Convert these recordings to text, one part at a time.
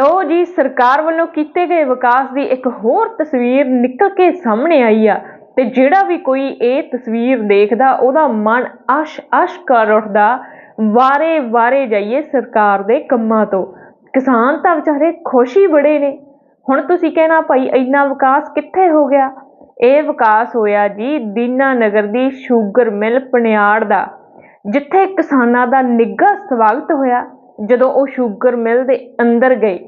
ਲੋ ਜੀ, ਸਰਕਾਰ ਵੱਲੋਂ ਕੀਤੇ ਗਏ ਵਿਕਾਸ ਦੀ ਇੱਕ ਹੋਰ ਤਸਵੀਰ ਨਿਕਲ ਕੇ ਸਾਹਮਣੇ ਆਈ ਆ ਤੇ ਜਿਹੜਾ ਵੀ ਕੋਈ ਇਹ ਤਸਵੀਰ ਦੇਖਦਾ, ਉਹਦਾ ਮਨ ਅਸ਼ ਅਸ਼ ਕਰ ਉੱਠਦਾ। ਵਾਰੇ ਵਾਰੇ ਜਾਈਏ ਸਰਕਾਰ ਦੇ ਕੰਮਾਂ ਤੋਂ। ਕਿਸਾਨ ਤਾਂ ਵਿਚਾਰੇ ਖੁਸ਼ ਹੀ ਬੜੇ ਨੇ। ਹੁਣ ਤੁਸੀਂ ਕਹਿਣਾ, ਭਾਈ, ਇੰਨਾ ਵਿਕਾਸ ਕਿੱਥੇ ਹੋ ਗਿਆ? ਇਹ ਵਿਕਾਸ ਹੋਇਆ ਜੀ ਦੀਨਾ ਨਗਰ ਦੀ ਸ਼ੂਗਰ ਮਿਲ ਪਨਿਆੜ ਦਾ, ਜਿੱਥੇ ਕਿਸਾਨਾਂ ਦਾ ਨਿੱਘਾ ਸਵਾਗਤ ਹੋਇਆ। ਜਦੋਂ ਉਹ ਸ਼ੂਗਰ ਮਿਲ ਦੇ ਅੰਦਰ ਗਏ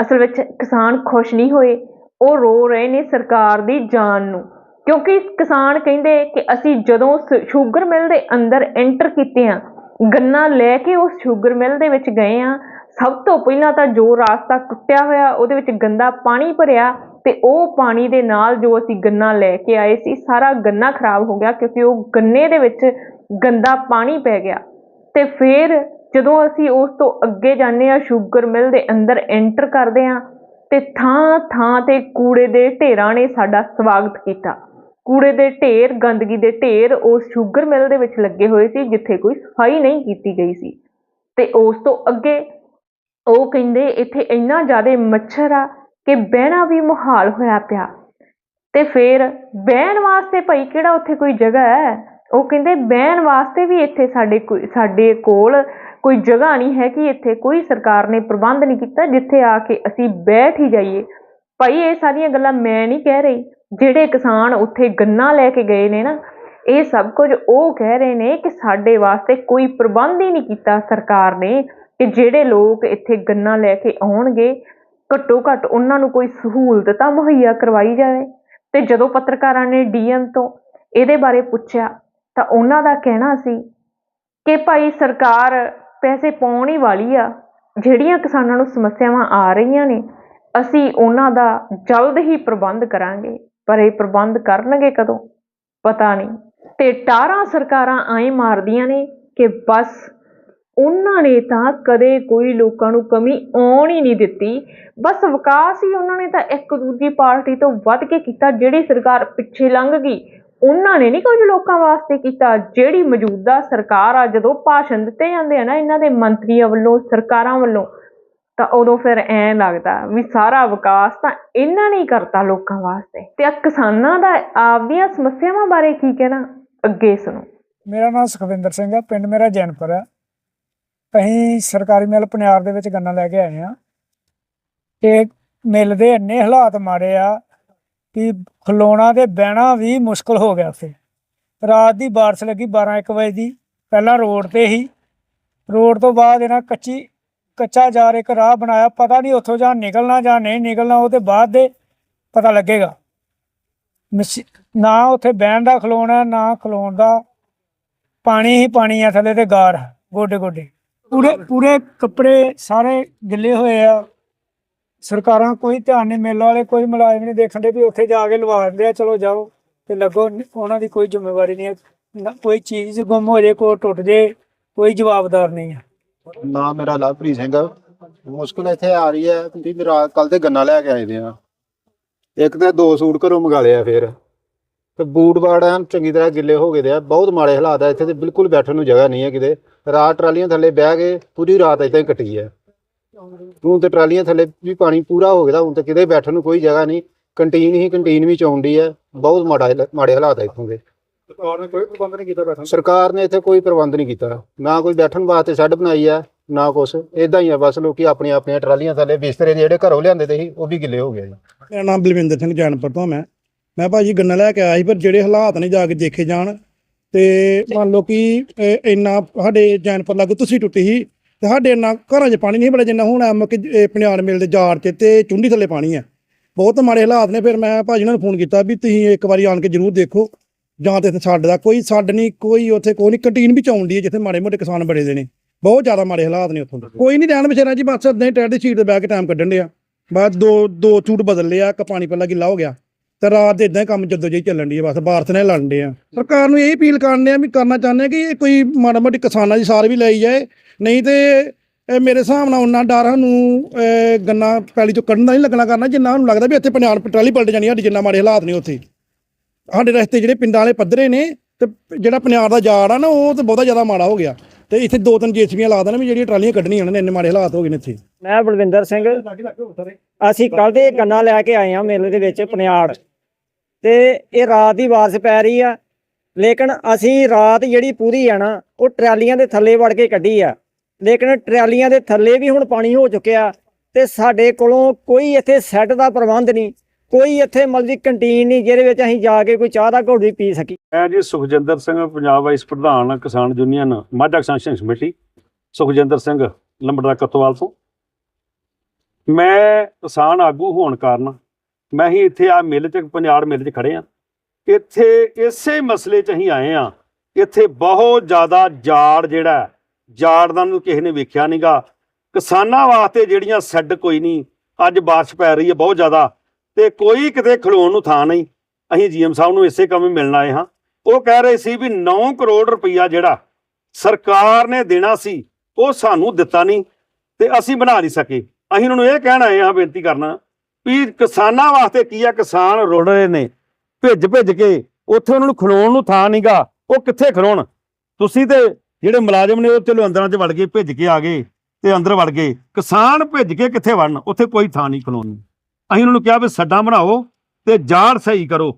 ਅਸਲ ਵਿੱਚ ਕਿਸਾਨ ਖੁਸ਼ ਨਹੀਂ ਹੋਏ, ਉਹ ਰੋ ਰਹੇ ਨੇ ਸਰਕਾਰ ਦੀ ਜਾਨ ਨੂੰ। ਕਿਉਂਕਿ ਕਿਸਾਨ ਕਹਿੰਦੇ ਕਿ ਅਸੀਂ ਜਦੋਂ ਸ- ਸ਼ੂਗਰ ਮਿਲ ਦੇ ਅੰਦਰ ਐਂਟਰ ਕੀਤੇ ਆ, ਗੰਨਾ ਲੈ ਕੇ ਉਸ ਸ਼ੂਗਰ ਮਿਲ ਦੇ ਵਿੱਚ ਗਏ ਆ, ਸਭ ਤੋਂ ਪਹਿਲਾਂ ਤਾਂ ਜੋ ਰਾਸਤਾ ਟੁੱਟਿਆ ਹੋਇਆ, ਉਹਦੇ ਵਿੱਚ ਗੰਦਾ ਪਾਣੀ ਭਰਿਆ ਤੇ ਉਹ ਪਾਣੀ ਦੇ ਨਾਲ ਜੋ ਅਸੀਂ ਗੰਨਾ ਲੈ ਕੇ ਆਏ ਸੀ, ਸਾਰਾ ਗੰਨਾ ਖਰਾਬ ਹੋ ਗਿਆ ਕਿਉਂਕਿ ਉਹ ਗੰਨੇ ਦੇ ਵਿੱਚ ਗੰਦਾ ਪਾਣੀ ਪੈ ਗਿਆ। ਤੇ ਫਿਰ ਜਦੋਂ ਅਸੀਂ ਉਸ ਤੋਂ ਅੱਗੇ ਜਾਂਦੇ ਆ ਸ਼ੂਗਰ ਮਿਲ ਦੇ ਅੰਦਰ ਐਂਟਰ ਕਰਦੇ ਆ ਤੇ ਥਾਂ ਥਾਂ ਤੇ ਕੂੜੇ ਦੇ ਢੇਰਾਂ ਨੇ ਸਾਡਾ ਸਵਾਗਤ ਕੀਤਾ। ਕੂੜੇ ਦੇ ਢੇਰ, ਗੰਦਗੀ ਦੇ ਢੇਰ ਉਸ ਸ਼ੂਗਰ ਮਿਲ ਦੇ ਵਿੱਚ ਲੱਗੇ ਹੋਏ ਸੀ, ਜਿੱਥੇ ਕੋਈ ਸਫ਼ਾਈ ਨਹੀਂ ਕੀਤੀ ਗਈ ਸੀ। ਤੇ ਉਸ ਤੋਂ ਅੱਗੇ ਉਹ ਕਹਿੰਦੇ, ਇੱਥੇ ਇੰਨਾ ਜ਼ਿਆਦਾ ਮੱਛਰ ਆ ਕਿ ਬਹਿਣਾ ਵੀ ਮੁਹਾਲ ਹੋਇਆ ਪਿਆ। ਤੇ ਫਿਰ ਬਹਿਣ ਵਾਸਤੇ ਭਾਈ ਕਿਹੜਾ ਉੱਥੇ ਕੋਈ ਜਗ੍ਹਾ ਹੈ? ਉਹ ਕਹਿੰਦੇ, ਬਹਿਣ ਵਾਸਤੇ ਵੀ ਇੱਥੇ ਸਾਡੇ ਸਾਡੇ ਕੋਲ ਕੋਈ ਜਗ੍ਹਾ ਨਹੀਂ ਹੈ ਕਿ ਇੱਥੇ ਕੋਈ ਸਰਕਾਰ ਨੇ ਪ੍ਰਬੰਧ ਨਹੀਂ ਕੀਤਾ ਜਿੱਥੇ ਆ ਕੇ ਅਸੀਂ ਬੈਠ ਹੀ ਜਾਈਏ। ਭਾਈ, ਇਹ ਸਾਰੀਆਂ ਗੱਲਾਂ ਮੈਂ ਨਹੀਂ ਕਹਿ ਰਹੀ। ਜਿਹੜੇ ਕਿਸਾਨ ਉੱਥੇ ਗੰਨਾ ਲੈ ਕੇ ਗਏ ਨੇ ਨਾ, ਇਹ ਸਭ ਕੁਝ ਉਹ ਕਹਿ ਰਹੇ ਨੇ ਕਿ ਸਾਡੇ ਵਾਸਤੇ ਕੋਈ ਪ੍ਰਬੰਧ ਹੀ ਨਹੀਂ ਕੀਤਾ ਸਰਕਾਰ ਨੇ ਕਿ ਜਿਹੜੇ ਲੋਕ ਇੱਥੇ ਗੰਨਾ ਲੈ ਕੇ ਆਉਣਗੇ ਘੱਟੋ ਘੱਟ ਉਹਨਾਂ ਨੂੰ ਕੋਈ ਸਹੂਲਤ ਤਾਂ ਮੁਹੱਈਆ ਕਰਵਾਈ ਜਾਵੇ। ਤੇ ਜਦੋਂ ਪੱਤਰਕਾਰਾਂ ਨੇ ਡੀਐਮ ਤੋਂ ਇਹਦੇ ਬਾਰੇ ਪੁੱਛਿਆ ਤਾਂ ਉਹਨਾਂ ਦਾ ਕਹਿਣਾ ਸੀ ਕਿ ਭਾਈ, ਸਰਕਾਰ ਪੈਸੇ ਪਾਉਣ ਹੀ ਵਾਲੀ ਆ। ਜਿਹੜੀਆਂ ਕਿਸਾਨਾਂ ਨੂੰ ਸਮੱਸਿਆਵਾਂ ਆ ਰਹੀਆਂ ਨੇ, ਅਸੀਂ ਉਹਨਾਂ ਦਾ ਜਲਦ ਹੀ ਪ੍ਰਬੰਧ ਕਰਾਂਗੇ। ਪਰ ਇਹ ਪ੍ਰਬੰਧ ਕਰਨਗੇ ਕਦੋਂ? ਪਤਾ ਨਹੀਂ। ਤੇ ਟਾਰਾਂ ਸਰਕਾਰਾਂ ਐਂ ਮਾਰਦੀਆਂ ਨੇ ਕਿ ਬਸ ਉਹਨਾਂ ਨੇ ਤਾਂ ਕਦੇ ਕੋਈ ਲੋਕਾਂ ਨੂੰ ਕਮੀ ਆਉਣ ਹੀ ਨਹੀਂ ਦਿੱਤੀ। ਬਸ ਵਿਕਾਸ ਹੀ ਉਹਨਾਂ ਨੇ ਤਾਂ ਇੱਕ ਦੂਜੀ ਪਾਰਟੀ ਤੋਂ ਵੱਧ ਕੇ ਕੀਤਾ, ਜਿਹੜੀ ਸਰਕਾਰ ਪਿੱਛੇ ਲੰਘ ਗਈ। ਉਹਨਾਂ ਨੇ ਨਹੀਂ ਕੁਝ ਲੋਕਾਂ ਵਾਸਤੇ ਕੀਤਾ, ਜਿਹੜੀ ਮੌਜੂਦਾ ਸਰਕਾਰ ਆ, ਜਦੋਂ ਭਾਸ਼ਣ ਦਿੱਤੇ ਜਾਂਦੇ ਆ ਨਾ ਇਹਨਾਂ ਦੇ ਮੰਤਰੀਆਂ ਵੱਲੋਂ, ਸਰਕਾਰਾਂ ਵੱਲੋਂ, ਤਾਂ ਉਦੋਂ ਫਿਰ ਐਂ ਲੱਗਦਾ ਵੀ ਸਾਰਾ ਵਿਕਾਸ ਤਾਂ ਇਹਨਾਂ ਨੇ ਹੀ ਕਰਤਾ ਲੋਕਾਂ ਵਾਸਤੇ। ਤੇ ਆ ਕਿਸਾਨਾਂ ਦਾ, ਆਪਦੀਆਂ ਸਮੱਸਿਆਵਾਂ ਬਾਰੇ ਕੀ ਕਹਿਣਾ? ਅੱਗੇ ਸੁਣੋ। ਮੇਰਾ ਨਾਮ ਸੁਖਵਿੰਦਰ ਸਿੰਘ ਆ, ਪਿੰਡ ਮੇਰਾ ਜੈਨਪੁਰ ਆ। ਅਸੀਂ ਸਰਕਾਰੀ ਮਿਲ ਪਨਿਆਰ ਦੇ ਵਿੱਚ ਗੰਨਾ ਲੈ ਕੇ ਆਏ ਆ। ਤੇ ਮਿਲ ਦੇ ਇੰਨੇ ਹਾਲਾਤ ਮਾੜੇ ਆ ਕਿ ਖਲੋਣਾ ਤੇ ਬਹਿਣਾ ਵੀ ਮੁਸ਼ਕਲ ਹੋ ਗਿਆ ਉੱਥੇ। ਰਾਤ ਦੀ ਬਾਰਿਸ਼ ਲੱਗੀ 12 1 ਵਜੇ ਦੀ, ਪਹਿਲਾਂ ਰੋਡ ਤੇ ਹੀ। ਰੋਡ ਤੋਂ ਬਾਅਦ ਇਹਨਾਂ ਕੱਚੀ, ਕੱਚਾ ਜਾਰ ਇੱਕ ਰਾਹ ਬਣਾਇਆ, ਪਤਾ ਨਹੀਂ ਉੱਥੋਂ ਜਾਂ ਨਿਕਲਣਾ ਜਾਂ ਨਹੀਂ ਨਿਕਲਣਾ, ਉਹ ਤੇ ਬਾਅਦ ਦੇ ਪਤਾ ਲੱਗੇਗਾ। ਮਸ਼ੀ- ਨਾ ਉੱਥੇ ਬਹਿਣ ਦਾ ਖਲੋਣਾ, ਨਾ ਖਲੋਣ ਦਾ। ਪਾਣੀ ਹੀ ਪਾਣੀ ਆ ਥੱਲੇ ਤੇ ਗਾਰ ਗੋਡੇ ਗੋਡੇ ਪੂਰੇ ਪੂਰੇ ਕੱਪੜੇ ਸਾਰੇ ਗਿੱਲੇ ਹੋਏ ਆ। ਸਰਕਾਰਾਂ ਕੋਈ ਧਿਆਨ ਨਹੀਂ, ਮੇਲ ਵਾਲੇ ਕੋਈ ਮੁਲਾਜ਼ਮ ਨਹੀਂ ਦੇਖਣ ਦੇ ਵੀ ਉੱਥੇ ਜਾ ਕੇ ਲਵਾ ਦਿੰਦੇ ਆ, ਚਲੋ ਜਾਓ। ਤੇ ਲੱਗੋ, ਉਹਨਾਂ ਦੀ ਕੋਈ ਜ਼ਿੰਮੇਵਾਰੀ ਨਹੀਂ ਹੈ। ਕੋਈ ਚੀਜ਼ ਗੁੰਮ ਹੋ ਜੇ, ਕੋਈ ਟੁੱਟ ਜੇ, ਕੋਈ ਜਵਾਬਦਾਰ ਨਹੀਂ ਹੈ। ਨਾਮ ਮੇਰਾ ਲਵਪ੍ਰੀਤ ਸਿੰਘ ਮੁਸ਼ਕਲ ਇੱਥੇ ਆ ਰਹੀ ਹੈ। ਵੀ ਰਾਤ ਕੱਲ ਤੇ ਗੰਨਾ ਲੈ ਕੇ ਆਏ ਦੇ ਆ। ਇੱਕ ਤਾਂ ਦੋ ਸੂਟ ਘਰੋਂ ਮੰਗਾ ਲਿਆ ਫਿਰ। ਤੇ ਬੂਟ ਬਾੜ ਐਨ ਚੰਗੀ ਤਰ੍ਹਾਂ ਗਿੱਲੇ ਹੋ ਗਏ ਦੇ ਆ। ਬਹੁਤ ਮਾੜੇ ਹਾਲਾਤ ਆ ਇੱਥੇ ਤੇ ਬਿਲਕੁਲ ਬੈਠਣ ਨੂੰ ਜਗ੍ਹਾ ਨਹੀਂ ਹੈ ਕਿਤੇ। ਰਾਤ ਟਰਾਲੀਆਂ ਥੱਲੇ ਬਹਿ ਕੇ ਪੂਰੀ ਰਾਤ ਏਦਾਂ ਹੀ ਕੱਟੀ ਹੈ। ਹੁਣ ਤੇ ਟਰਾਲੀਆਂ ਥੱਲੇ ਵੀ ਪਾਣੀ ਪੂਰਾ ਹੋ ਗਿਆ ਹੁਣ ਤੇ ਕਿਤੇ ਬੈਠਣ ਨੂੰ ਕੋਈ ਜਗ੍ਹਾ ਨਹੀਂ। ਕੰਟੀਨ ਹੀ ਕੰਟੀਨ ਵੀ ਚੌਂਦੀ ਹੈ ਬਹੁਤ ਮਾੜਾ ਮਾੜੇ ਹਾਲਾਤ ਆ ਇੱਥੋਂ ਦੇ। ਸਰਕਾਰ ਨੇ ਕੋਈ ਪ੍ਰਬੰਧ ਨਹੀਂ ਕੀਤਾ ਬੈਠਣ ਸਰਕਾਰ ਨੇ ਇੱਥੇ ਕੋਈ ਪ੍ਰਬੰਧ ਨਹੀਂ ਕੀਤਾ। ਨਾ ਕੋਈ ਬੈਠਣ ਵਾਸਤੇ ਸ਼ੈੱਡ ਬਣਾਈ ਆ ਨਾ ਕੁਛ। ਇਦਾਂ ਹੀ ਆ ਬਸ ਲੋਕੀ ਆਪਣੀਆਂ ਆਪਣੀਆਂ ਟਰਾਲੀਆਂ ਥੱਲੇ ਬਿਸਤਰੇ ਜਿਹੜੇ ਘਰੋਂ ਲਿਆਂਦੇ ਤੇ ਸੀ ਉਹ ਵੀ ਗਿੱਲੇ ਹੋ ਗਏ ਜੀ ਮੇਰਾ ਨਾਮ ਬਲਵਿੰਦਰ ਸਿੰਘ ਜੈਨਪੁਰ ਤੋਂ ਮੈਂ। ਮੈਂ ਭਾਜੀ ਗੰਨਾ ਲੈ ਕੇ ਆਇਆ ਸੀ ਪਰ ਜਿਹੜੇ ਹਾਲਾਤ ਨੇ ਜਾ ਕੇ ਦੇਖੇ ਜਾਣ ਤੇ ਮੰਨ ਲਓ ਕਿ ਇੰਨਾ ਸਾਡੇ ਜੈਨਪੁਰ ਲਾਗੂ ਤੁਸੀਂ ਟੁੱਟੀ ਸੀ ਤੇ ਸਾਡੇ ਇੰਨਾ ਘਰਾਂ 'ਚ ਪਾਣੀ ਨਹੀਂ ਬੜਾ ਜਿੰਨਾ ਹੁਣ ਐਮ ਕਿ, ਇਹ ਪਨਿਆਲ ਮਿਲ ਦੇ ਜਾੜ 'ਚ ਤੇ ਚੁੰਡੀ ਥੱਲੇ ਪਾਣੀ ਹੈ ਬਹੁਤ ਮਾੜੇ ਹਾਲਾਤ ਨੇ, ਫਿਰ ਮੈਂ ਭਾਜੀ ਨੂੰ ਫੋਨ ਕੀਤਾ ਵੀ ਤੁਸੀਂ ਇੱਕ ਵਾਰੀ ਆਣ ਕੇ ਜ਼ਰੂਰ ਦੇਖੋ, ਜਾਂ ਤੇ ਇੱਥੇ ਸਾਡੇ ਦਾ ਕੋਈ ਛੱਡ ਨਹੀਂ, ਕੋਈ ਉੱਥੇ ਕੋਈ ਨਹੀਂ, ਕੰਟੀਨ ਵੀ ਚਾਉਂਦੀ ਹੈ ਜਿੱਥੇ ਮਾੜੇ ਮੋਟੇ ਕਿਸਾਨ ਬੜੇ ਦੇ ਨੇ। ਬਹੁਤ ਜ਼ਿਆਦਾ ਮਾੜੇ ਹਾਲਾਤ ਨੇ ਉੱਥੋਂ ਦੇ। ਕੋਈ ਨਹੀਂ ਰਹਿਣ ਵਿਚਾਰਾ ਜੀ, ਬਸ ਨਹੀਂ ਟੈਡ ਦੀ ਸੀਟ ਤੇ ਬਹਿ ਕੇ ਟਾਈਮ ਕੱਢਣ ਡਿਆ। ਬਾਅਦ ਦੋ ਦੋ ਚੂਟ ਬਦਲ ਲਿਆ ਇੱਕ ਪਾਣੀ ਪਹਿਲਾਂ ਗਿੱਲਾ ਹੋ ਗਿਆ। ਤੇ ਰਾਤ ਦੇ ਇਦਾਂ ਹੀ ਕੰਮ ਜਦੋਂ ਜਿਹੀ ਚੱਲਣ ਦੀ ਬਸ ਭਾਰਤ ਨੇ ਲੜਨ ਦੇ ਆ। ਸਰਕਾਰ ਨੂੰ ਇਹ ਅਪੀਲ ਕਰਨੇ ਆ ਵੀ ਕਰਨਾ ਚਾਹੁੰਦੇ ਆ ਕਿ ਇਹ ਕੋਈ ਮਾੜਾ ਮੋਟੀ ਕਿਸਾਨਾਂ ਦੀ ਸਾਰ ਵੀ ਲਈ ਜਾਏ, ਨਹੀਂ ਤੇ ਇਹ ਮੇਰੇ ਹਿਸਾਬ ਨਾਲ ਉਹਨਾਂ ਡਰ ਸਾਨੂੰ ਗੰਨਾ ਪੈਲੀ ਚੋਂ ਕੱਢਣ ਦਾ ਨਹੀਂ ਲੱਗਣਾ ਕਰਨਾ, ਜਿੰਨਾ ਸਾਨੂੰ ਲੱਗਦਾ ਵੀ ਇੱਥੇ ਪੰਜਾਬ ਟਰਾਲੀ ਪਲਟ ਜਾਣੀ ਸਾਡੇ ਜਿੰਨਾ ਮਾੜੇ ਹਾਲਾਤ ਨੇ ਉੱਥੇ। ਸਾਡੇ ਰਸਤੇ ਜਿਹੜੇ ਪਿੰਡਾਂ ਵਾਲੇ ਪੱਧਰੇ ਨੇ ਤੇ ਜਿਹੜਾ ਪੰਜਾਬ ਦਾ ਜਾੜ ਆ ਨਾ, ਉਹ ਤੇ ਬਹੁਤਾ ਜ਼ਿਆਦਾ ਮਾੜਾ ਹੋ ਗਿਆ। ਤੇ ਇੱਥੇ ਦੋ ਤਿੰਨ ਜੇਸੀਬੀਆਂ ਲਾ ਦੇਣਾ ਵੀ ਜਿਹੜੀਆਂ ਟਰਾਲੀਆਂ ਕੱਢਣੀਆਂ ਉਹਨਾਂ ਨੇ, ਇੰਨੇ ਮਾੜੇ ਹਾਲਾਤ ਹੋ ਗਏ ਨੇ ਇੱਥੇ। ਮੈਂ ਬਲਵਿੰਦਰ ਸਿੰਘ, ਅਸੀਂ ਕੱਲ ਦੇ ਗੰਨਾ ਲੈ ਕੇ ਆਏ ਹਾਂ ਮੇਲੇ ਦੇ ਵਿੱਚ ਪਨਿਆੜ ਤੇ ਇਹ ਰਾਤ ਦੀ ਬਾਰਿਸ਼ ਪੈ ਰਹੀ ਆ। ਲੇਕਿਨ ਅਸੀਂ ਰਾਤ ਜਿਹੜੀ ਪੂਰੀ ਆ ਨਾ, ਉਹ ਟਰਾਲੀਆਂ ਦੇ ਥੱਲੇ ਵੜ ਕੇ ਕੱਢੀ ਆ। ਲੇਕਿਨ ਟਰਾਲੀਆਂ ਦੇ ਥੱਲੇ ਵੀ ਹੁਣ ਪਾਣੀ ਹੋ ਚੁੱਕਿਆ ਤੇ ਸਾਡੇ ਕੋਲੋਂ ਕੋਈ ਇੱਥੇ ਸੈੱਟ ਦਾ ਪ੍ਰਬੰਧ ਨਹੀਂ, ਕੋਈ ਇੱਥੇ ਮਤਲਬ ਕੰਟੀਨ ਨਹੀਂ, ਜਿਹਦੇ ਵਿੱਚ ਅਸੀਂ ਜਾ ਕੇ ਕੋਈ ਚਾਹ ਦਾ ਘੋੜੀ ਪੀ ਸਕੀ। ਮੈਂ ਜੀ ਸੁਖਜਿੰਦਰ ਸਿੰਘ, ਪੰਜਾਬ ਵਾਈਸ ਪ੍ਰਧਾਨ ਕਿਸਾਨ ਯੂਨੀਅਨ ਮਾਝਾ ਕਿਸਾਨ ਸੰਘਰਸ਼ ਕਮੇਟੀ। ਸੁਖਜਿੰਦਰ ਸਿੰਘ ਲੰਬੜਾ ਕਤਵਾਲ ਤੋਂ। ਮੈਂ ਕਿਸਾਨ ਆਗੂ ਹੋਣ ਕਾਰਨ ਮੈਂ ਹੀ ਇੱਥੇ ਆ ਮਿਲ ਚ ਪੰਜਾਬ ਮਿਲ ਚ ਖੜੇ ਆ। ਇੱਥੇ ਇਸੇ ਮਸਲੇ ਚ ਅਸੀਂ ਆਏ ਆ। ਇੱਥੇ ਬਹੁਤ ਜ਼ਿਆਦਾ ਜਾੜ ਜਿਹੜਾ ਹੈ, ਜਾੜ ਦਾ ਨੂੰ ਕਿਸੇ ਨੇ ਵੇਖਿਆ ਨਹੀਂਗਾ ਕਿਸਾਨਾਂ ਵਾਸਤੇ ਜਿਹੜੀਆਂ ਸੈੱਡ ਕੋਈ ਨਹੀਂ ਅੱਜ ਬਾਰਿਸ਼ ਪੈ ਰਹੀ ਹੈ ਬਹੁਤ ਜ਼ਿਆਦਾ ਤੇ ਕੋਈ ਕਿਤੇ ਖਲੋਣ ਨੂੰ ਥਾਂ ਨਹੀਂ। ਅਸੀਂ ਜੀਐਮ ਸਾਹਿਬ ਨੂੰ ਇਸੇ ਕੰਮ ਮਿਲਣ ਆਏ ਹਾਂ। ਉਹ ਕਹਿ ਰਹੇ ਸੀ ਵੀ 9 ਕਰੋੜ ਰੁਪਈਆ ਜਿਹੜਾ ਸਰਕਾਰ ਨੇ ਦੇਣਾ ਸੀ ਉਹ ਸਾਨੂੰ ਦਿੱਤਾ ਨਹੀਂ ਤੇ ਅਸੀਂ ਬਣਾ ਨਹੀਂ ਸਕੇ। ਅਸੀਂ ਉਹਨਾਂ ਨੂੰ ਇਹ ਕਹਿਣ ਆਏ ਹਾਂ ਬੇਨਤੀ ਕਰਨਾ ਵੀ ਕਿਸਾਨਾਂ ਵਾਸਤੇ ਕੀ ਆ? ਕਿਸਾਨ ਰੁੜ ਰਹੇ ਨੇ। ਭਿੱਜ ਭਿੱਜ ਕੇ ਉੱਥੇ ਉਹਨਾਂ ਨੂੰ ਖਲੋਣ ਨੂੰ ਥਾਂ ਨਹੀਂਗਾ ਉਹ ਕਿੱਥੇ ਖਲੋਣ? ਤੁਸੀਂ ਤੇ ਜਿਹੜੇ ਮੁਲਾਜ਼ਮ ਨੇ ਉਹ ਚਲੋ ਅੰਦਰਾਂ 'ਚ ਵੜ ਗਏ, ਭਿੱਜ ਕੇ ਆ ਗਏ ਤੇ ਅੰਦਰ ਵੜ ਗਏ। ਕਿਸਾਨ ਭਿੱਜ ਕੇ ਕਿੱਥੇ ਵੜਨ? ਉੱਥੇ ਕੋਈ ਥਾਂ ਨਹੀਂ ਖਲੋਣ ਨੂੰ। ਅਸੀਂ ਉਹਨਾਂ ਨੂੰ ਕਿਹਾ ਵੀ ਸੱਡਾਂ ਬਣਾਓ ਤੇ ਜਾੜ ਸਹੀ ਕਰੋ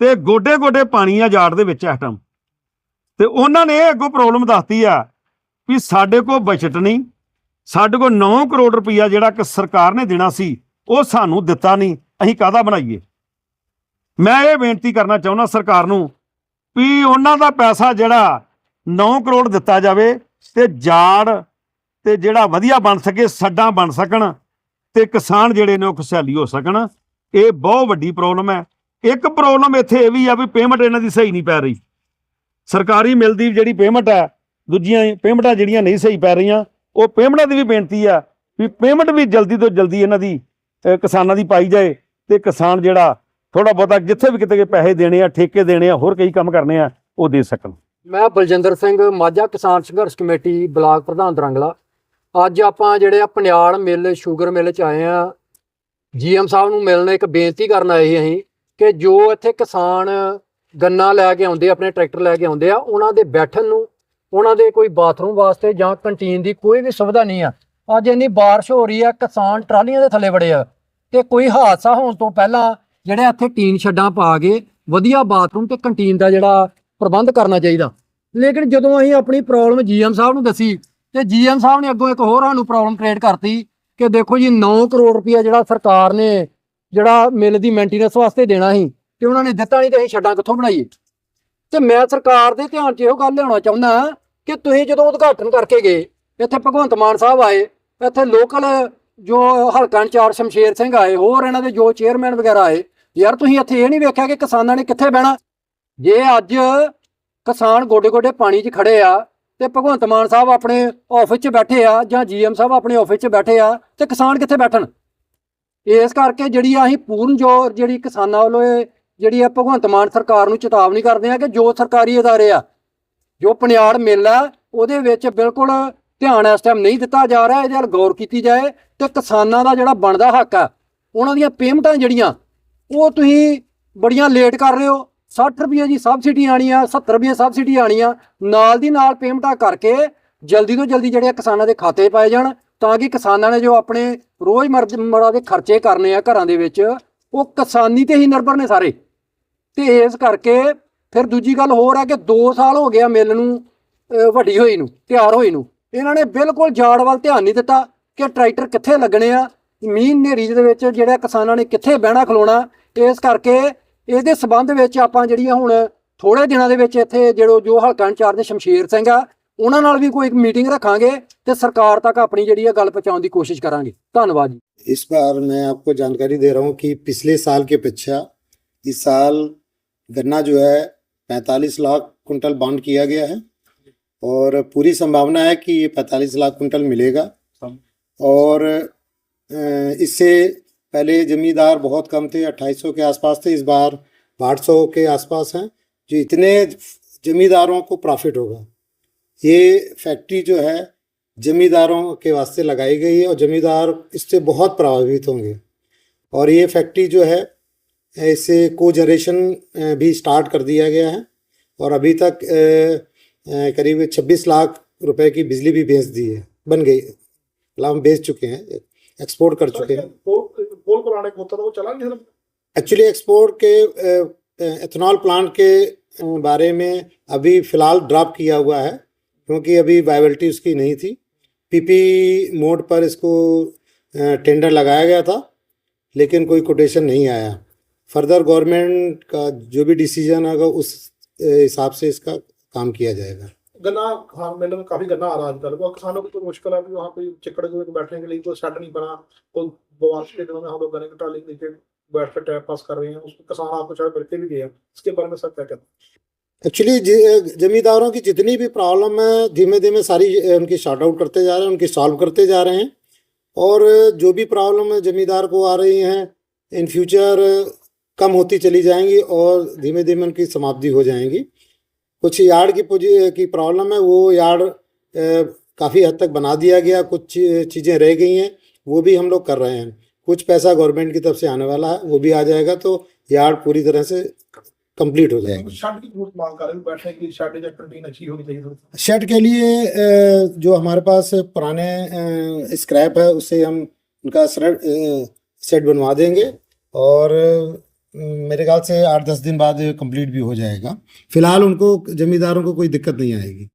ਤੇ ਗੋਡੇ ਗੋਡੇ ਪਾਣੀ ਆ ਜਾੜ ਦੇ ਵਿੱਚ ਇਸ ਟਾਈਮ ਤੇ ਉਹਨਾਂ ਨੇ ਇਹ ਅੱਗੋਂ ਪ੍ਰੋਬਲਮ ਦੱਸਤੀ ਆ ਵੀ ਸਾਡੇ ਕੋਲ ਬਜਟ ਨਹੀਂ, ਸਾਡੇ ਕੋਲ 9 ਕਰੋੜ ਰੁਪਈਆ ਜਿਹੜਾ ਕਿ ਸਰਕਾਰ ਨੇ ਦੇਣਾ ਸੀ ਉਹ ਸਾਨੂੰ ਦਿੱਤਾ ਨਹੀਂ। ਅਸੀਂ ਕਾਹਦਾ ਬਣਾਈਏ? ਮੈਂ ਇਹ ਬੇਨਤੀ ਕਰਨਾ ਚਾਹੁੰਦਾ ਸਰਕਾਰ ਨੂੰ ਵੀ ਉਹਨਾਂ ਦਾ ਪੈਸਾ ਜਿਹੜਾ 9 ਕਰੋੜ ਦਿੱਤਾ ਜਾਵੇ ਤੇ ਜਾੜ ਤੇ ਜਿਹੜਾ ਵਧੀਆ ਬਣ ਸਕੇ, ਸੱਡਾਂ ਬਣ ਸਕਣ ਤੇ ਕਿਸਾਨ ਜਿਹੜੇ ਨੇ ਉਹ ਖੁਸ਼ਹਾਲੀ ਹੋ ਸਕਣ। ਇਹ ਬਹੁਤ ਵੱਡੀ ਪ੍ਰੋਬਲਮ ਹੈ। ਇੱਕ ਪ੍ਰੋਬਲਮ ਇੱਥੇ ਇਹ ਵੀ ਆ ਵੀ ਪੇਮੈਂਟ ਇਹਨਾਂ ਦੀ ਸਹੀ ਨਹੀਂ ਪੈ ਰਹੀ। ਸਰਕਾਰੀ ਮਿਲਦੀ ਜਿਹੜੀ ਪੇਮੈਂਟ ਹੈ, ਦੂਜੀਆਂ ਪੇਮੈਂਟਾਂ ਜਿਹੜੀਆਂ ਨਹੀਂ ਸਹੀ ਪੈ ਰਹੀਆਂ, ਉਹ ਪੇਮੈਂਟਾਂ ਦੀ ਵੀ ਬੇਨਤੀ ਆ ਵੀ ਪੇਮੈਂਟ ਵੀ ਜਲਦੀ ਤੋਂ ਜਲਦੀ ਇਹਨਾਂ ਦੀ ਕਿਸਾਨਾਂ ਦੀ ਪਾਈ ਜਾਏ ਤੇ ਕਿਸਾਨ ਜਿਹੜਾ ਥੋੜਾ ਬਹੁਤਾ ਜਿੱਥੇ ਵੀ ਕਿਤੇ ਪੈਸੇ ਦੇਣੇ ਆ, ਠੇਕੇ ਦੇਣੇ ਆ, ਹੋਰ ਕਈ ਕੰਮ ਕਰਨੇ ਆ, ਉਹ ਦੇ ਸਕਣ। ਮੈਂ ਬਲਜਿੰਦਰ ਸਿੰਘ, ਮਾਝਾ ਕਿਸਾਨ ਸੰਘਰਸ਼ ਕਮੇਟੀ, ਬਲਾਕ ਪ੍ਰਧਾਨ ਦਰੰਗਲਾ। ਅੱਜ ਆਪਾਂ ਜਿਹੜੇ ਆ ਪਨਿਆਲ ਮਿੱਲ, ਸ਼ੂਗਰ ਮਿੱਲ ਚ ਆਏ ਆ। ਜੀਐਮ ਸਾਹਿਬ ਨੂੰ ਮਿਲਣ ਇੱਕ ਬੇਨਤੀ ਕਰਨ ਆਏ ਸੀ ਅਸੀਂ ਕਿ ਜੋ ਇੱਥੇ ਕਿਸਾਨ ਗੰਨਾ ਲੈ ਕੇ ਆਉਂਦੇ, ਆਪਣੇ ਟਰੈਕਟਰ ਲੈ ਕੇ ਆਉਂਦੇ ਆ, ਉਹਨਾਂ ਦੇ ਬੈਠਣ ਨੂੰ, ਉਹਨਾਂ ਦੇ ਕੋਈ ਬਾਥਰੂਮ ਵਾਸਤੇ ਜਾਂ ਕੰਟੀਨ ਦੀ ਕੋਈ ਵੀ ਸੁਵਿਧਾ ਨਹੀਂ ਆ ਅੱਜ ਇੰਨੀ ਬਾਰਿਸ਼ ਹੋ ਰਹੀ ਆ, ਕਿਸਾਨ ਟਰਾਲੀਆਂ ਦੇ ਥੱਲੇ ਵੜੇ ਆ ਤੇ ਕੋਈ ਹਾਦਸਾ ਹੋਣ ਤੋਂ ਪਹਿਲਾਂ ਜਿਹੜੇ ਇੱਥੇ ਟੀਨ ਛੱਡਾਂ ਪਾ ਕੇ ਵਧੀਆ ਬਾਥਰੂਮ ਤੇ ਕੰਟੀਨ ਦਾ ਜਿਹੜਾ ਪ੍ਰਬੰਧ ਕਰਨਾ ਚਾਹੀਦਾ। ਲੇਕਿਨ ਜਦੋਂ ਅਸੀਂ ਆਪਣੀ ਪ੍ਰੋਬਲਮ ਜੀਐਮ ਸਾਹਿਬ ਨੂੰ ਦੱਸੀ ਤੇ ਜੀਐਮ ਸਾਹਿਬ ਨੇ ਅੱਗੋਂ ਇੱਕ ਹੋਰ ਸਾਨੂੰ ਪ੍ਰੋਬਲਮ ਕ੍ਰੀਏਟ ਕਰਤੀ ਕਿ ਦੇਖੋ ਜੀ 9 ਕਰੋੜ ਰੁਪਇਆ ਜਿਹੜਾ ਸਰਕਾਰ ਨੇ ਜਿਹੜਾ ਮਿਲ ਦੀ ਮੇਨਟੇਨੈਂਸ ਵਾਸਤੇ ਦੇਣਾ ਸੀ ਤੇ ਉਹਨਾਂ ਨੇ ਦਿੱਤਾ ਨਹੀਂ ਤੇ ਅਸੀਂ ਛੱਡਾਂ ਕਿੱਥੋਂ ਬਣਾਈਏ। ਤੇ ਮੈਂ ਸਰਕਾਰ ਦੇ ਧਿਆਨ 'ਚ ਇਹੋ ਗੱਲ ਲਿਆਉਣਾ ਚਾਹੁੰਦਾ ਕਿ ਤੁਸੀਂ ਜਦੋਂ ਉਦਘਾਟਨ ਕਰਕੇ ਗਏ, ਇੱਥੇ ਭਗਵੰਤ ਮਾਨ ਸਾਹਿਬ ਆਏ ਇੱਥੇ ਲੋਕਲ ਜੋ ਹਲਕਾ ਇੰਚਾਰਜ ਸ਼ਮਸ਼ੇਰ ਸਿੰਘ ਆਏ, ਹੋਰ ਇਹਨਾਂ ਦੇ ਜੋ ਚੇਅਰਮੈਨ ਵਗੈਰਾ ਆਏ, ਯਾਰ ਤੁਸੀਂ ਇੱਥੇ ਇਹ ਨਹੀਂ ਵੇਖਿਆ ਕਿ ਕਿਸਾਨਾਂ ਨੇ ਕਿੱਥੇ ਬਹਿਣਾ? ਜੇ ਅੱਜ ਕਿਸਾਨ ਗੋਡੇ ਗੋਡੇ ਪਾਣੀ 'ਚ ਖੜੇ ਆ ਤੇ ਭਗਵੰਤ ਮਾਨ ਸਾਹਿਬ ਆਪਣੇ ਆਫਿਸ 'ਚ ਬੈਠੇ ਆ ਜਾਂ ਜੀਐਮ ਸਾਹਿਬ ਆਪਣੇ ਆਫਿਸ 'ਚ ਬੈਠੇ ਆ ਤੇ ਕਿਸਾਨ ਕਿੱਥੇ ਬੈਠਣ? ਇਸ ਕਰਕੇ ਜਿਹੜੀ ਆ ਅਸੀਂ ਪੂਰਨ ਜੋ ਜਿਹੜੀ ਕਿਸਾਨਾਂ ਵੱਲੋਂ ਇਹ ਜਿਹੜੀ ਆ ਭਗਵੰਤ ਮਾਨ ਸਰਕਾਰ ਨੂੰ ਚੇਤਾਵਨੀ ਕਰਦੇ ਆ ਕਿ ਜੋ ਸਰਕਾਰੀ ਅਦਾਰੇ ਆ, ਜੋ ਪਨਿਆੜ ਮਿਲ ਆ ਉਹਦੇ ਵਿੱਚ ਬਿਲਕੁਲ ਧਿਆਨ ਇਸ ਟਾਈਮ ਨਹੀਂ ਦਿੱਤਾ ਜਾ ਰਿਹਾ, ਇਹਦੇ ਵੱਲ ਗੌਰ ਕੀਤੀ ਜਾਏ ਤੇ ਕਿਸਾਨਾਂ ਦਾ ਜਿਹੜਾ ਬਣਦਾ ਹੱਕ ਆ, ਉਹਨਾਂ ਦੀਆਂ ਪੇਮੈਂਟਾਂ ਜਿਹੜੀਆਂ, ਉਹ ਤੁਸੀਂ ਬੜੀਆਂ ਲੇਟ ਕਰ ਰਹੇ ਹੋ। 60 ਰੁਪਏ ਦੀ ਸਬਸਿਡੀ ਆਣੀ ਆ 70 ਰੁਪਏ ਸਬਸਿਡੀ ਆਣੀ ਆ, ਨਾਲ ਦੀ ਨਾਲ ਪੇਮੈਂਟਾਂ ਕਰਕੇ ਜਲਦੀ ਤੋਂ ਜਲਦੀ ਜਿਹੜੇ ਆ ਕਿਸਾਨਾਂ ਦੇ ਖਾਤੇ ਪਾਏ ਜਾਣ, ਤਾਂ ਕਿ ਕਿਸਾਨਾਂ ਨੇ ਜੋ ਆਪਣੇ ਰੋਜ਼ ਰੋਜ਼ਮਰਰਾ ਦੇ ਖਰਚੇ ਕਰਨੇ ਆ ਘਰਾਂ ਦੇ ਵਿੱਚ, ਉਹ ਕਿਸਾਨੀ ਤੇ ਹੀ ਨਿਰਭਰ ਨੇ ਸਾਰੇ। ਤੇ ਇਸ ਕਰਕੇ ਫਿਰ ਦੂਜੀ ਗੱਲ ਹੋਰ ਆ ਕਿ 2 ਸਾਲ ਹੋ ਗਿਆ ਮਿਲ ਨੂੰ ਵੱਡੀ ਹੋਈ ਨੂੰ, ਤਿਆਰ ਹੋਈ ਨੂੰ। ਇਹਨਾਂ ਨੇ ਬਿਲਕੁਲ ਜਾੜ ਵੱਲ ਧਿਆਨ ਨਹੀਂ ਦਿੱਤਾ ਕਿ ਟਰੈਕਟਰ ਕਿੱਥੇ ਲੱਗਣੇ ਆ ਮੀਂਹ ਹਨੇਰੀ ਦੇ ਵਿੱਚ ਜਿਹੜਾ ਕਿਸਾਨਾਂ ਨੇ ਕਿੱਥੇ ਬਹਿਣਾ ਖਲੋਣਾ ਇਸ ਕਰਕੇ ਇਹਦੇ ਸਬੰਧ ਵਿੱਚ ਆਪਾਂ ਜਿਹੜੀਆਂ ਹੁਣ ਥੋੜੇ ਦਿਨਾਂ ਦੇ ਵਿੱਚ ਇੱਥੇ ਜਿਹੜੋ ਜੋ ਹਲਕਾ ਇੰਚਾਰਜ ਸ਼ਮਸ਼ੀਰ ਸਿੰਘ ਆ ਉਹਨਾਂ ਨਾਲ ਵੀ ਕੋਈ ਇੱਕ ਮੀਟਿੰਗ ਰੱਖਾਂਗੇ ਤੇ ਸਰਕਾਰ ਤੱਕ ਆਪਣੀ ਜਿਹੜੀ ਆ ਗੱਲ ਪਹੁੰਚਾਉਣ ਦੀ ਕੋਸ਼ਿਸ਼ ਕਰਾਂਗੇ ਧੰਨਵਾਦ ਜੀ इस बार मैं आपको जानकारी दे रहा हूँ कि पिछले साल के अपेक्षा इस साल गन्ना जो है 45 लाख कुंटल बाउंड किया गया है और पूरी संभावना है कि ये 45 लाख कुंटल मिलेगा। और इससे पहले जमींदार बहुत कम थे 2800 के आसपास थे इस बार 800 के आसपास हैं जो इतने जमींदारों को प्रॉफिट होगा। ये फैक्ट्री जो है जमींदारों के वास्ते लगाई गई है और जमींदार इससे बहुत प्रभावित होंगे। और ये फैक्ट्री जो है इसे को जनरेशन भी स्टार्ट कर दिया गया है। और अभी तक करीब 26 लाख रुपए की बिजली भी बेच दी है बन गई हम बेच चुके हैं एक्सपोर्ट कर चुके हैं। पोल को को होता था वो चला नहीं एक्चुअली एक्सपोर्ट के एथेनॉल प्लांट के बारे में अभी फ़िलहाल ड्रॉप किया हुआ है क्योंकि अभी वायबिलिटी उसकी नहीं थी। पीपी मोड पर इसको टेंडर लगाया गया था लेकिन कोई कोटेशन नहीं आया। फर्दर गवर्नमेंट का जो भी डिसीज़न होगा उस हिसाब से इसका काम किया जाएगा। गन्ना खान मेले में काफ़ी गन्ना आ रहा है आजकल। किसानों को तो मुश्किल है वहाँ पे चिकड़ में बैठने के लिए कोई शेड नहीं बना। कोई बारिश के दिनों में हम लोग गन्ने की ट्राली के नीचे बैठ कर टाइम पास कर रहे हैं। उसमें किसान आपको शायद मिलते भी गए हैं। इसके बारे में सब क्या कहते हैं? एक्चुअली जमींदारों की जितनी भी प्रॉब्लम है धीमे धीमे सारी उनकी शॉर्ट आउट करते जा रहे हैं उनकी सॉल्व करते जा रहे हैं। और जो भी प्रॉब्लम जमींदार को आ रही हैं इन फ्यूचर कम होती चली जाएँगी और धीमे धीमे उनकी समाप्ति हो जाएँगी। कुछ यार्ड की पोजी- की प्रॉब्लम है वो यार्ड काफ़ी हद तक बना दिया गया कुछ चीज़ें रह गई हैं वो भी हम लोग कर रहे हैं। कुछ पैसा गवर्नमेंट की तरफ़ से आने वाला है वो भी आ जाएगा तो यार्ड पूरी तरह से कंप्लीट हो जाएगा। शेड की लिए जो हमारे पास पुराने स्क्रैप है उससे हम उनका सेट बनवा देंगे और मेरे ख्याल से आठ दस दिन बाद कंप्लीट भी हो जाएगा फिलहाल उनको जमींदारों को कोई दिक्कत नहीं आएगी